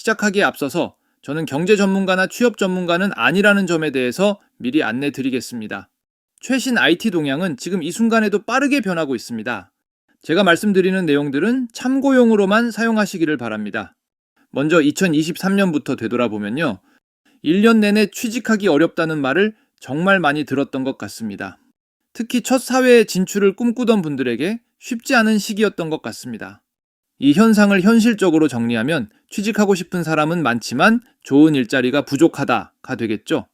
시작하기에 앞서서 저는 경제 전문가나 취업 전문가는 아니라는 점에 대해서 미리 안내 드리겠습니다. 최신 IT 동향은 지금 이 순간에도 빠르게 변하고 있습니다. 제가 말씀드리는 내용들은 참고용으로만 사용하시기를 바랍니다. 먼저 2023년부터 되돌아보면요. 1년 내내 취직하기 어렵다는 말을 정말 많이 들었던 것 같습니다. 특히 첫 사회에 진출을 꿈꾸던 분들에게 쉽지 않은 시기였던 것 같습니다. 이 현상을 현실적으로 정리하면 취직하고 싶은 사람은 많지만 좋은 일자리가 부족하다가 되겠죠.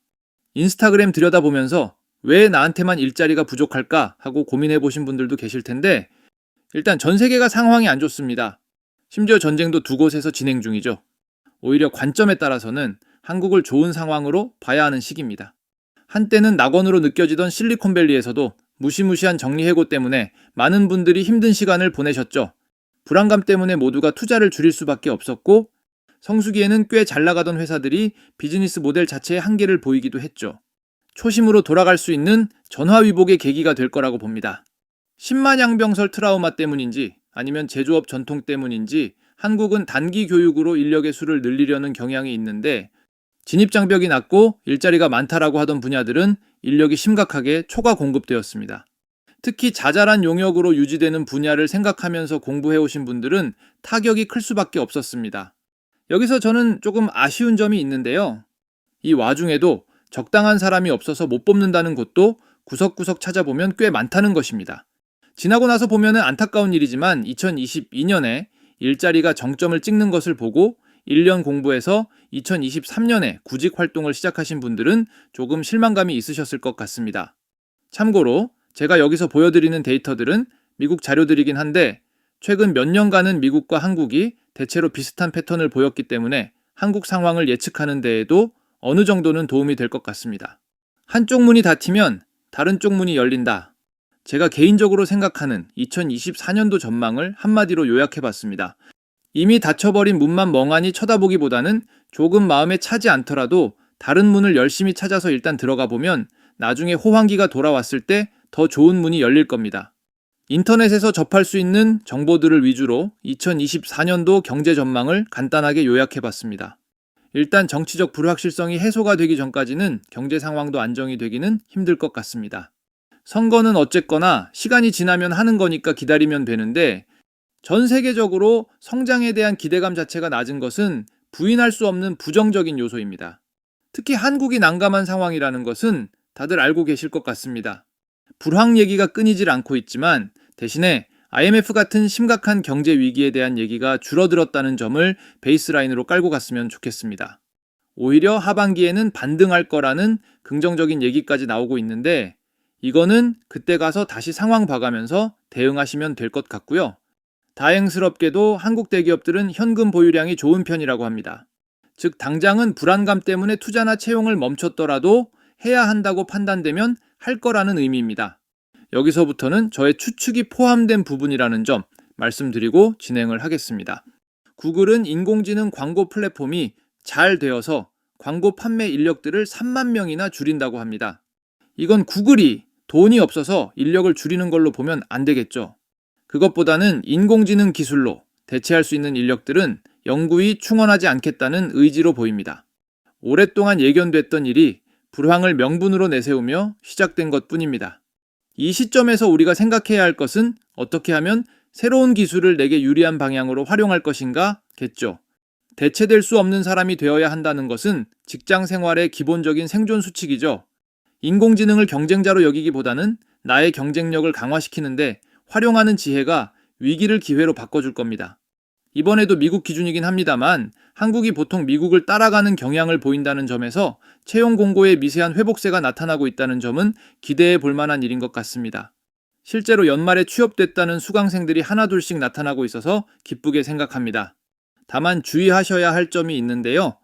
인스타그램 들여다보면서 왜 나한테만 일자리가 부족할까 하고 고민해 보신 분들도 계실 텐데 일단 전 세계가 상황이 안 좋습니다. 심지어 전쟁도 두 곳에서 진행 중이죠. 오히려 관점에 따라서는 한국을 좋은 상황으로 봐야 하는 시기입니다. 한때는 낙원으로 느껴지던 실리콘밸리에서도 무시무시한 정리해고 때문에 많은 분들이 힘든 시간을 보내셨죠. 불안감 때문에 모두가 투자를 줄일 수밖에 없었고 성수기에는 꽤 잘 나가던 회사들이 비즈니스 모델 자체의 한계를 보이기도 했죠. 초심으로 돌아갈 수 있는 전화위복의 계기가 될 거라고 봅니다. 10만 양병설 트라우마 때문인지 아니면 제조업 전통 때문인지 한국은 단기 교육으로 인력의 수를 늘리려는 경향이 있는데 진입 장벽이 낮고 일자리가 많다라고 하던 분야들은 인력이 심각하게 초과 공급되었습니다. 특히 자잘한 용역으로 유지되는 분야를 생각하면서 공부해 오신 분들은 타격이 클 수밖에 없었습니다. 여기서 저는 조금 아쉬운 점이 있는데요. 이 와중에도 적당한 사람이 없어서 못 뽑는다는 곳도 구석구석 찾아보면 꽤 많다는 것입니다. 지나고 나서 보면 안타까운 일이지만 2022년에 일자리가 정점을 찍는 것을 보고 1년 공부해서 2023년에 구직 활동을 시작하신 분들은 조금 실망감이 있으셨을 것 같습니다. 참고로 제가 여기서 보여드리는 데이터들은 미국 자료들이긴 한데 최근 몇 년간은 미국과 한국이 대체로 비슷한 패턴을 보였기 때문에 한국 상황을 예측하는 데에도 어느 정도는 도움이 될 것 같습니다. 한쪽 문이 닫히면 다른 쪽 문이 열린다. 제가 개인적으로 생각하는 2024년도 전망을 한마디로 요약해 봤습니다. 이미 닫혀버린 문만 멍하니 쳐다보기보다는 조금 마음에 차지 않더라도 다른 문을 열심히 찾아서 일단 들어가 보면 나중에 호황기가 돌아왔을 때 더 좋은 문이 열릴 겁니다. 인터넷에서 접할 수 있는 정보들을 위주로 2024년도 경제 전망을 간단하게 요약해 봤습니다. 일단 정치적 불확실성이 해소가 되기 전까지는 경제 상황도 안정이 되기는 힘들 것 같습니다. 선거는 어쨌거나 시간이 지나면 하는 거니까 기다리면 되는데 전 세계적으로 성장에 대한 기대감 자체가 낮은 것은 부인할 수 없는 부정적인 요소입니다. 특히 한국이 난감한 상황이라는 것은 다들 알고 계실 것 같습니다. 불황 얘기가 끊이질 않고 있지만 대신에 IMF 같은 심각한 경제 위기에 대한 얘기가 줄어들었다는 점을 베이스라인으로 깔고 갔으면 좋겠습니다. 오히려 하반기에는 반등할 거라는 긍정적인 얘기까지 나오고 있는데 이거는 그때 가서 다시 상황 봐가면서 대응하시면 될 것 같고요. 다행스럽게도 한국 대기업들은 현금 보유량이 좋은 편이라고 합니다. 즉, 당장은 불안감 때문에 투자나 채용을 멈췄더라도 해야 한다고 판단되면 할 거라는 의미입니다. 여기서부터는 저의 추측이 포함된 부분이라는 점 말씀드리고 진행을 하겠습니다. 구글은 인공지능 광고 플랫폼이 잘 되어서 광고 판매 인력들을 3만 명이나 줄인다고 합니다. 이건 구글이 돈이 없어서 인력을 줄이는 걸로 보면 안 되겠죠. 그것보다는 인공지능 기술로 대체할 수 있는 인력들은 영구히 충원하지 않겠다는 의지로 보입니다. 오랫동안 예견됐던 일이 불황을 명분으로 내세우며 시작된 것 뿐입니다. 이 시점에서 우리가 생각해야 할 것은 어떻게 하면 새로운 기술을 내게 유리한 방향으로 활용할 것인가 겠죠. 대체될 수 없는 사람이 되어야 한다는 것은 직장 생활의 기본적인 생존 수칙이죠. 인공지능을 경쟁자로 여기기보다는 나의 경쟁력을 강화시키는데 활용하는 지혜가 위기를 기회로 바꿔줄 겁니다. 이번에도 미국 기준이긴 합니다만 한국이 보통 미국을 따라가는 경향을 보인다는 점에서 채용 공고의 미세한 회복세가 나타나고 있다는 점은 기대해 볼 만한 일인 것 같습니다. 실제로 연말에 취업됐다는 수강생들이 하나둘씩 나타나고 있어서 기쁘게 생각합니다. 다만 주의하셔야 할 점이 있는데요.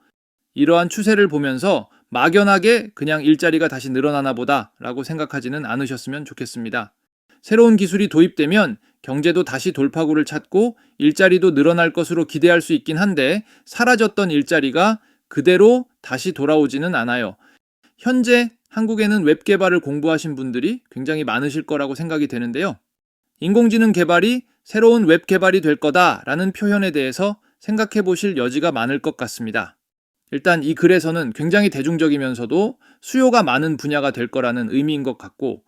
이러한 추세를 보면서 막연하게 그냥 일자리가 다시 늘어나나 보다 라고 생각하지는 않으셨으면 좋겠습니다. 새로운 기술이 도입되면 경제도 다시 돌파구를 찾고 일자리도 늘어날 것으로 기대할 수 있긴 한데 사라졌던 일자리가 그대로 다시 돌아오지는 않아요. 현재 한국에는 웹 개발을 공부하신 분들이 굉장히 많으실 거라고 생각이 되는데요. 인공지능 개발이 새로운 웹 개발이 될 거다라는 표현에 대해서 생각해 보실 여지가 많을 것 같습니다. 일단 이 글에서는 굉장히 대중적이면서도 수요가 많은 분야가 될 거라는 의미인 것 같고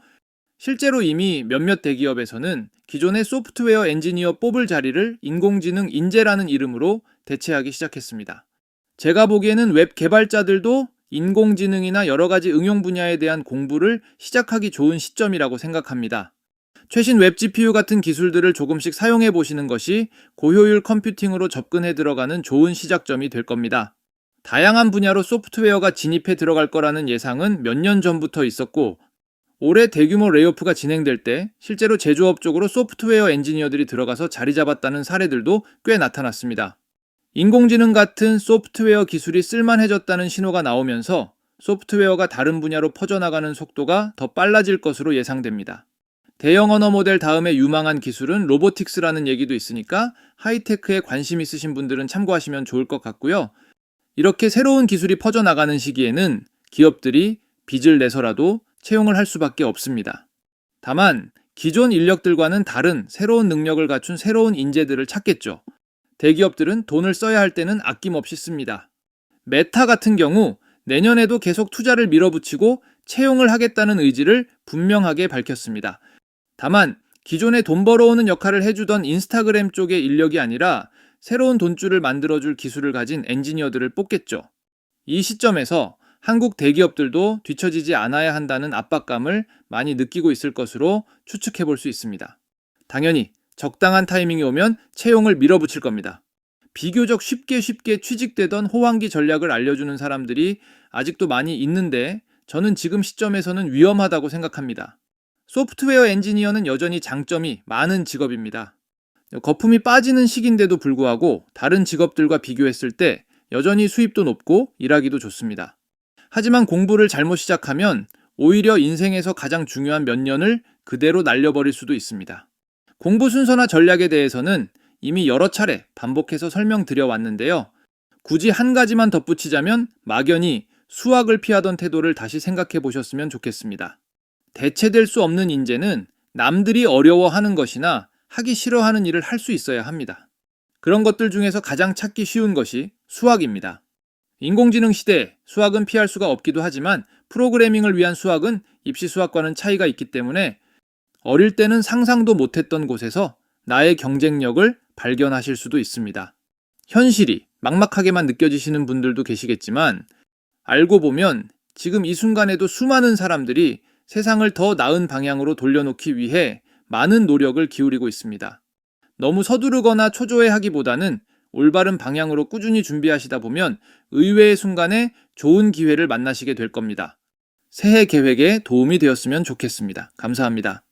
실제로 이미 몇몇 대기업에서는 기존의 소프트웨어 엔지니어 뽑을 자리를 인공지능 인재라는 이름으로 대체하기 시작했습니다. 제가 보기에는 웹 개발자들도 인공지능이나 여러 가지 응용 분야에 대한 공부를 시작하기 좋은 시점이라고 생각합니다. 최신 웹 GPU 같은 기술들을 조금씩 사용해 보시는 것이 고효율 컴퓨팅으로 접근해 들어가는 좋은 시작점이 될 겁니다. 다양한 분야로 소프트웨어가 진입해 들어갈 거라는 예상은 몇 년 전부터 있었고, 올해 대규모 레이오프가 진행될 때 실제로 제조업 쪽으로 소프트웨어 엔지니어들이 들어가서 자리 잡았다는 사례들도 꽤 나타났습니다. 인공지능 같은 소프트웨어 기술이 쓸만해졌다는 신호가 나오면서 소프트웨어가 다른 분야로 퍼져나가는 속도가 더 빨라질 것으로 예상됩니다. 대형 언어 모델 다음에 유망한 기술은 로보틱스라는 얘기도 있으니까 하이테크에 관심 있으신 분들은 참고하시면 좋을 것 같고요. 이렇게 새로운 기술이 퍼져나가는 시기에는 기업들이 빚을 내서라도 채용을 할 수밖에 없습니다. 다만 기존 인력들과는 다른 새로운 능력을 갖춘 새로운 인재들을 찾겠죠. 대기업들은 돈을 써야 할 때는 아낌없이 씁니다. 메타 같은 경우 내년에도 계속 투자를 밀어붙이고 채용을 하겠다는 의지를 분명하게 밝혔습니다. 다만 기존에 돈 벌어오는 역할을 해주던 인스타그램 쪽의 인력이 아니라 새로운 돈줄을 만들어줄 기술을 가진 엔지니어들을 뽑겠죠. 이 시점에서 한국 대기업들도 뒤처지지 않아야 한다는 압박감을 많이 느끼고 있을 것으로 추측해 볼 수 있습니다. 당연히 적당한 타이밍이 오면 채용을 밀어붙일 겁니다. 비교적 쉽게 쉽게 취직되던 호황기 전략을 알려주는 사람들이 아직도 많이 있는데 저는 지금 시점에서는 위험하다고 생각합니다. 소프트웨어 엔지니어는 여전히 장점이 많은 직업입니다. 거품이 빠지는 시기인데도 불구하고 다른 직업들과 비교했을 때 여전히 수입도 높고 일하기도 좋습니다. 하지만 공부를 잘못 시작하면 오히려 인생에서 가장 중요한 몇 년을 그대로 날려버릴 수도 있습니다. 공부 순서나 전략에 대해서는 이미 여러 차례 반복해서 설명드려 왔는데요. 굳이 한 가지만 덧붙이자면 막연히 수학을 피하던 태도를 다시 생각해 보셨으면 좋겠습니다. 대체될 수 없는 인재는 남들이 어려워하는 것이나 하기 싫어하는 일을 할 수 있어야 합니다. 그런 것들 중에서 가장 찾기 쉬운 것이 수학입니다. 인공지능 시대에 수학은 피할 수가 없기도 하지만 프로그래밍을 위한 수학은 입시 수학과는 차이가 있기 때문에 어릴 때는 상상도 못했던 곳에서 나의 경쟁력을 발견하실 수도 있습니다. 현실이 막막하게만 느껴지시는 분들도 계시겠지만 알고 보면 지금 이 순간에도 수많은 사람들이 세상을 더 나은 방향으로 돌려놓기 위해 많은 노력을 기울이고 있습니다. 너무 서두르거나 초조해 하기보다는 올바른 방향으로 꾸준히 준비하시다 보면 의외의 순간에 좋은 기회를 만나시게 될 겁니다. 새해 계획에 도움이 되었으면 좋겠습니다. 감사합니다.